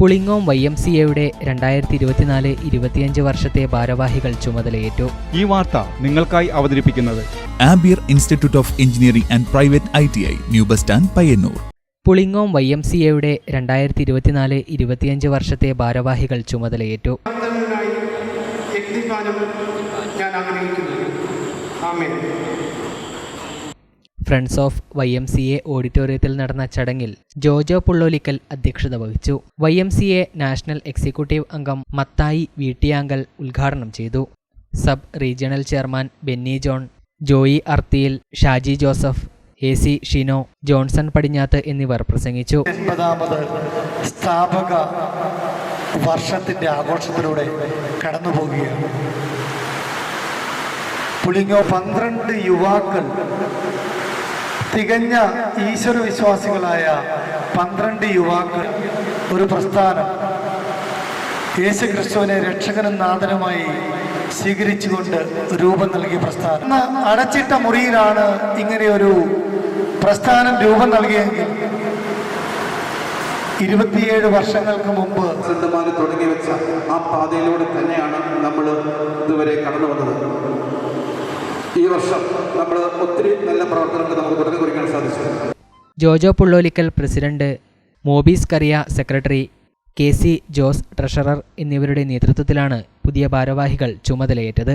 Pulingome Y M C എയുടെ രണ്ടായിരത്തി ഇരുപത്തിനാല് ഇരുപത്തിയഞ്ച് വർഷത്തെ ഭാരവാഹികൾ ചുമതലയേറ്റു. ഈ വാർത്ത നിങ്ങൾക്കായി അവതരിപ്പിക്കുന്നത് Ampere institute of engineering and private I T I new bus stand Payyannur Pulingome Y M C എയുടെ രണ്ടായിരത്തി ഇരുപത്തിനാല് ഇരുപത്തിയഞ്ച് വർഷത്തെ ഭാരവാഹികൾ ചുമതലയേറ്റു. ഞാൻ ആഗ്രഹിക്കുന്നു. ആമേൻ. Friends of Y M C A ഓഡിറ്റോറിയത്തിൽ നടന്ന ചടങ്ങിൽ ജോജോ പുള്ളോലിക്കൽ അധ്യക്ഷത വഹിച്ചു. Y M C A national executive അംഗം മത്തായി വീട്ടിയാങ്കൽ ഉദ്ഘാടനം ചെയ്തു. Sub regional chairman Benny John Joy Arthiyil Shaji Joseph A C Shino Johnson Padinjath എന്നിവർ പ്രസംഗിച്ചു. സ്ഥാപക വർഷത്തിന്റെ ആഘോഷത്തിലൂടെ കടന്നു പോകുകയാണ് പുളിങ്ങോ പന്ത്രണ്ട് യുവാക്കൾ തികഞ്ഞ ഈശ്വര വിശ്വാസികളായ പന്ത്രണ്ട് യുവാക്കൾ. ഒരു പ്രസ്ഥാനം. യേശു ക്രിസ്തുവിനെ രക്ഷകനും നാഥനുമായി സ്വീകരിച്ചുകൊണ്ട് രൂപം നൽകിയ പ്രസ്ഥാനം. അടച്ചിട്ട മുറിയിലാണ് ഇങ്ങനെ ഒരു പ്രസ്ഥാനം രൂപം നൽകിയെങ്കിൽ ഇരുപത്തിയേഴ് വർഷങ്ങൾക്ക് മുമ്പ് പ്രസിഡന്റുമാർ തുടങ്ങി വെച്ച ആ പാതയിലൂടെ തന്നെയാണ് നമ്മൾ ഇതുവരെ കടന്നു വന്നത്. ഈ വർഷം നമ്മൾ ഒത്തിരി നല്ല പ്രവർത്തനങ്ങൾ നമുക്ക് തുടങ്ങി കുറിക്കാൻ സാധിച്ചു. Jojo Pullolickal president Mobees Kariya secretary K C Jose treasurer എന്നിവരുടെ നേതൃത്വത്തിലാണ് പുതിയ ഭാരവാഹികൾ ചുമതലയേറ്റത്.